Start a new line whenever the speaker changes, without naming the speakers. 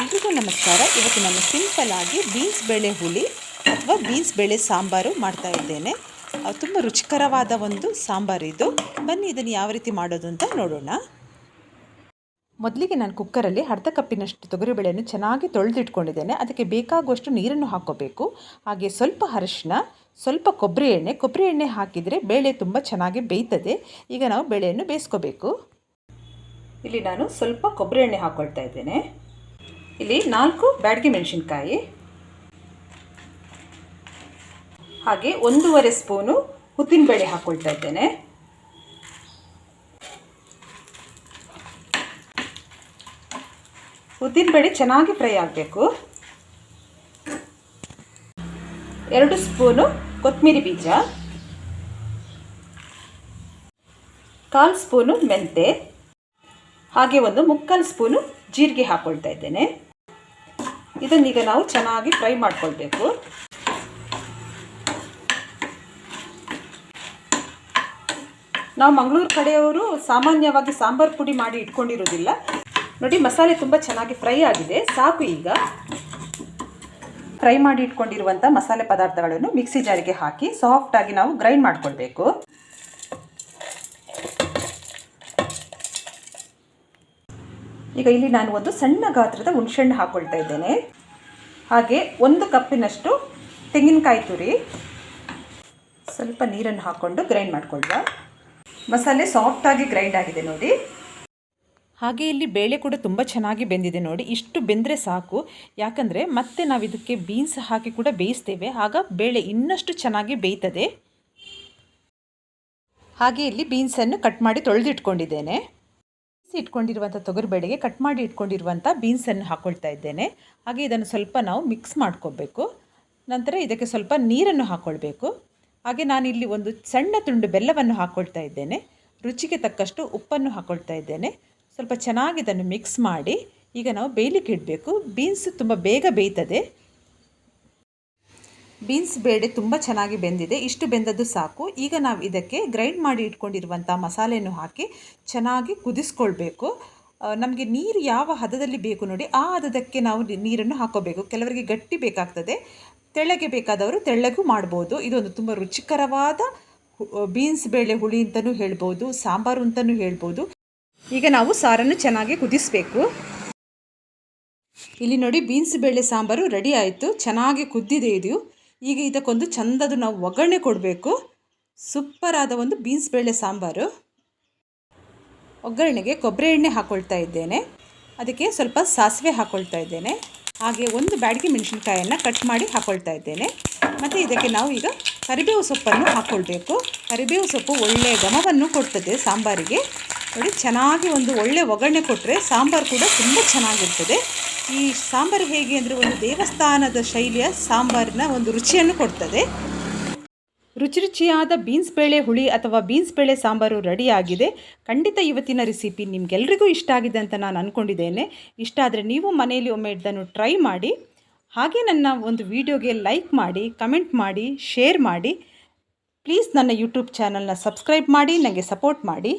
ಎಲ್ರಿಗೂ ನಮಸ್ಕಾರ. ಇವತ್ತು ನಾನು ಸಿಂಪಲ್ಲಾಗಿ ಬೀನ್ಸ್ ಬೇಳೆ ಹುಳಿ ಅಥವಾ ಬೀನ್ಸ್ ಬೇಳೆ ಸಾಂಬಾರು ಮಾಡ್ತಾ ಇದ್ದೇನೆ. ತುಂಬ ರುಚಿಕರವಾದ ಒಂದು ಸಾಂಬಾರು ಇದು. ಬನ್ನಿ ಇದನ್ನು ಯಾವ ರೀತಿ ಮಾಡೋದು ಅಂತ ನೋಡೋಣ. ಮೊದಲಿಗೆ ನಾನು ಕುಕ್ಕರಲ್ಲಿ ಅರ್ಧ ಕಪ್ಪಿನಷ್ಟು ತೊಗರಿಬೇಳೆಯನ್ನು ಚೆನ್ನಾಗಿ ತೊಳೆದಿಟ್ಕೊಂಡಿದ್ದೇನೆ. ಅದಕ್ಕೆ ಬೇಕಾಗುವಷ್ಟು ನೀರನ್ನು ಹಾಕೋಬೇಕು ಹಾಗೆ ಸ್ವಲ್ಪ ಅರಿಶಿನ ಸ್ವಲ್ಪ ಕೊಬ್ಬರಿ ಎಣ್ಣೆ. ಕೊಬ್ಬರಿ ಎಣ್ಣೆ ಹಾಕಿದರೆ ಬೇಳೆ ತುಂಬ ಚೆನ್ನಾಗಿ ಬೇಯ್ತದೆ. ಈಗ ನಾವು ಬೇಳೆಯನ್ನು ಬೇಯಿಸ್ಕೋಬೇಕು. ಇಲ್ಲಿ ನಾನು ಸ್ವಲ್ಪ ಕೊಬ್ಬರಿ ಎಣ್ಣೆ ಹಾಕ್ಕೊಳ್ತಾ ಇದ್ದೇನೆ. ಇಲ್ಲಿ ನಾಲ್ಕು ಬ್ಯಾಡಗಿ ಮೆಣಸಿನ್ಕಾಯಿ. ಹಾಗೆ ಒಂದೂವರೆ ಸ್ಪೂನು ಉದ್ದಿನಬೇಳೆ ಹಾಕ್ಕೊಳ್ತಾ ಇದ್ದೇನೆ. ಉದ್ದಿನಬೇಳೆ ಚೆನ್ನಾಗಿ ಫ್ರೈ ಆಗಬೇಕು. ಎರಡು ಸ್ಪೂನು ಕೊತ್ತಂಬರಿ ಬೀಜ. ಕಾಲು ಸ್ಪೂನು ಮೆಂತೆ ಹಾಗೆ ಒಂದು ಮುಕ್ಕಾಲು ಸ್ಪೂನು ಜೀರಿಗೆ ಹಾಕ್ಕೊಳ್ತಾ ಇದ್ದೇನೆ. ಇದನ್ನೀಗ ನಾವು ಚೆನ್ನಾಗಿ ಫ್ರೈ ಮಾಡ್ಕೊಳ್ಬೇಕು. ನಾವು ಮಂಗಳೂರು ಕಡೆಯವರು ಸಾಮಾನ್ಯವಾಗಿ ಸಾಂಬಾರು ಪುಡಿ ಮಾಡಿ ಇಟ್ಕೊಂಡಿರೋದಿಲ್ಲ ನೋಡಿ, ಮಸಾಲೆ ತುಂಬ ಚೆನ್ನಾಗಿ ಫ್ರೈ ಆಗಿದೆ. ಸಾಕು ಈಗ. ಫ್ರೈ ಮಾಡಿ ಇಟ್ಕೊಂಡಿರುವಂಥ ಮಸಾಲೆ ಪದಾರ್ಥಗಳನ್ನು ಮಿಕ್ಸಿ ಜಾರಿಗೆ ಹಾಕಿ ಸಾಫ್ಟಾಗಿ ನಾವು ಗ್ರೈಂಡ್ ಮಾಡ್ಕೊಳ್ಬೇಕು. ಈಗ ಇಲ್ಲಿ ನಾನು ಒಂದು ಸಣ್ಣ ಗಾತ್ರದ ಹುಣಸೆಹಣ್ಣು ಹಾಕ್ಕೊಳ್ತಾ ಇದ್ದೇನೆ. ಹಾಗೆ ಒಂದು ಕಪ್ಪಿನಷ್ಟು ತೆಂಗಿನಕಾಯಿ ತುರಿ, ಸ್ವಲ್ಪ ನೀರನ್ನು ಹಾಕ್ಕೊಂಡು ಗ್ರೈಂಡ್ ಮಾಡ್ಕೊಳ್ಳುವ. ಮಸಾಲೆ ಸಾಫ್ಟಾಗಿ ಗ್ರೈಂಡ್ ಆಗಿದೆ ನೋಡಿ. ಹಾಗೆ ಇಲ್ಲಿ ಬೇಳೆ ಕೂಡ ತುಂಬ ಚೆನ್ನಾಗಿ ಬೆಂದಿದೆ ನೋಡಿ. ಇಷ್ಟು ಬೆಂದರೆ ಸಾಕು. ಯಾಕಂದರೆ ಮತ್ತೆ ನಾವು ಇದಕ್ಕೆ ಬೀನ್ಸ್ ಹಾಕಿ ಕೂಡ ಬೇಯಿಸ್ತೇವೆ. ಆಗ ಬೇಳೆ ಇನ್ನಷ್ಟು ಚೆನ್ನಾಗಿ ಬೇಯ್ತದೆ. ಹಾಗೆ ಇಲ್ಲಿ ಬೀನ್ಸನ್ನು ಕಟ್ ಮಾಡಿ ತೊಳೆದಿಟ್ಕೊಂಡಿದ್ದೇನೆ. ಇಟ್ಕೊಂಡಿರುವಂಥ ತೊಗರಿಬೇಳೆಗೆ ಕಟ್ ಮಾಡಿ ಇಟ್ಕೊಂಡಿರುವಂಥ ಬೀನ್ಸನ್ನು ಹಾಕ್ಕೊಳ್ತಾ ಇದ್ದೇನೆ. ಹಾಗೆ ಇದನ್ನು ಸ್ವಲ್ಪ ನಾವು ಮಿಕ್ಸ್ ಮಾಡ್ಕೋಬೇಕು. ನಂತರ ಇದಕ್ಕೆ ಸ್ವಲ್ಪ ನೀರನ್ನು ಹಾಕ್ಕೊಳ್ಬೇಕು ಹಾಗೆ ನಾನಿಲ್ಲಿ ಒಂದು ಸಣ್ಣ ತುಂಡು ಬೆಲ್ಲವನ್ನು ಹಾಕ್ಕೊಳ್ತಾ ಇದ್ದೇನೆ. ರುಚಿಗೆ ತಕ್ಕಷ್ಟು ಉಪ್ಪನ್ನು ಹಾಕ್ಕೊಳ್ತಾ ಇದ್ದೇನೆ. ಸ್ವಲ್ಪ ಚೆನ್ನಾಗಿ ಇದನ್ನು ಮಿಕ್ಸ್ ಮಾಡಿ ಈಗ ನಾವು ಬೇಯಲಿಕ್ಕೆ ಇಡಬೇಕು. ಬೀನ್ಸ್ ತುಂಬ ಬೇಗ ಬೇಯ್ತದೆ. ಬೀನ್ಸ್ ಬೇಳೆ ತುಂಬ ಚೆನ್ನಾಗಿ ಬೆಂದಿದೆ. ಇಷ್ಟು ಬೆಂದದ್ದು ಸಾಕು. ಈಗ ನಾವು ಇದಕ್ಕೆ ಗ್ರೈಂಡ್ ಮಾಡಿ ಇಟ್ಕೊಂಡಿರುವಂಥ ಮಸಾಲೆಯನ್ನು ಹಾಕಿ ಚೆನ್ನಾಗಿ ಕುದಿಸ್ಕೊಳ್ಬೇಕು. ನಮಗೆ ನೀರು ಯಾವ ಹದದಲ್ಲಿ ಬೇಕು ನೋಡಿ, ಆ ಹದಕ್ಕೆ ನಾವು ನೀರನ್ನು ಹಾಕೋಬೇಕು. ಕೆಲವರಿಗೆ ಗಟ್ಟಿ ಬೇಕಾಗ್ತದೆ. ತೆಳ್ಳಗೆ ಬೇಕಾದವರು ತೆಳ್ಳಗೂ ಮಾಡ್ಬೋದು. ಇದೊಂದು ತುಂಬ ರುಚಿಕರವಾದ ಬೀನ್ಸ್ ಬೇಳೆ ಹುಳಿ ಅಂತಲೂ ಹೇಳ್ಬೋದು, ಸಾಂಬಾರು ಅಂತಲೂ ಹೇಳ್ಬೋದು. ಈಗ ನಾವು ಸಾರನ್ನು ಚೆನ್ನಾಗಿ ಕುದಿಸಬೇಕು. ಇಲ್ಲಿ ನೋಡಿ ಬೀನ್ಸ್ ಬೇಳೆ ಸಾಂಬಾರು ರೆಡಿ ಆಯಿತು. ಚೆನ್ನಾಗಿ ಕುದ್ದಿದೆ ಇದು. ಈಗ ಇದಕ್ಕೊಂದು ಚಂದದು ನಾವು ಒಗ್ಗರಣೆ ಕೊಡಬೇಕು. ಸೂಪರ್ ಆದ ಒಂದು ಬೀನ್ಸ್ ಬೇಳೆ ಸಾಂಬಾರು. ಒಗ್ಗರಣೆಗೆ ಕೊಬ್ಬರಿ ಎಣ್ಣೆ ಹಾಕ್ಕೊಳ್ತಾ ಇದ್ದೇನೆ. ಅದಕ್ಕೆ ಸ್ವಲ್ಪ ಸಾಸಿವೆ ಹಾಕ್ಕೊಳ್ತಾ ಇದ್ದೇನೆ. ಹಾಗೆ ಒಂದು ಬ್ಯಾಡಿಗೆ ಮೆಣಸಿನ್ಕಾಯನ್ನು ಕಟ್ ಮಾಡಿ ಹಾಕ್ಕೊಳ್ತಾ ಇದ್ದೇನೆ. ಮತ್ತು ಇದಕ್ಕೆ ನಾವು ಈಗ ಕರಿಬೇವು ಸೊಪ್ಪನ್ನು ಹಾಕ್ಕೊಳ್ಬೇಕು ಕರಿಬೇವು ಸೊಪ್ಪು ಒಳ್ಳೆಯ ಘಮವನ್ನು ಕೊಡ್ತದೆ ಸಾಂಬಾರಿಗೆ. ನೋಡಿ, ಚೆನ್ನಾಗಿ ಒಂದು ಒಳ್ಳೆ ಒಗ್ಗರಣೆ ಕೊಟ್ಟರೆ ಸಾಂಬಾರು ಕೂಡ ತುಂಬ ಚೆನ್ನಾಗಿರ್ತದೆ. ಈ ಸಾಂಬಾರು ಹೇಗೆ ಅಂದರೆ ಒಂದು ದೇವಸ್ಥಾನದ ಶೈಲಿಯ ಸಾಂಬಾರಿನ ಒಂದು ರುಚಿಯನ್ನು ಕೊಡ್ತದೆ. ರುಚಿ ರುಚಿಯಾದ ಬೀನ್ಸ್ ಬೇಳೆ ಹುಳಿ ಅಥವಾ ಬೀನ್ಸ್ ಬೇಳೆ ಸಾಂಬಾರು ರೆಡಿಯಾಗಿದೆ. ಖಂಡಿತ ಇವತ್ತಿನ ರೆಸಿಪಿ ನಿಮಗೆಲ್ರಿಗೂ ಇಷ್ಟ ಆಗಿದೆ ಅಂತ ನಾನು ಅಂದ್ಕೊಂಡಿದ್ದೇನೆ ಇಷ್ಟ ಆದರೆ ನೀವು ಮನೆಯಲ್ಲಿ ಒಮ್ಮೆ ಇದನ್ನು ಟ್ರೈ ಮಾಡಿ. ಹಾಗೆ ನನ್ನ ಒಂದು ವಿಡಿಯೋಗೆ ಲೈಕ್ ಮಾಡಿ, ಕಮೆಂಟ್ ಮಾಡಿ, ಶೇರ್ ಮಾಡಿ. ಪ್ಲೀಸ್ ನನ್ನ ಯೂಟ್ಯೂಬ್ ಚಾನಲ್ನ ಸಬ್ಸ್ಕ್ರೈಬ್ ಮಾಡಿ ನನಗೆ ಸಪೋರ್ಟ್ ಮಾಡಿ.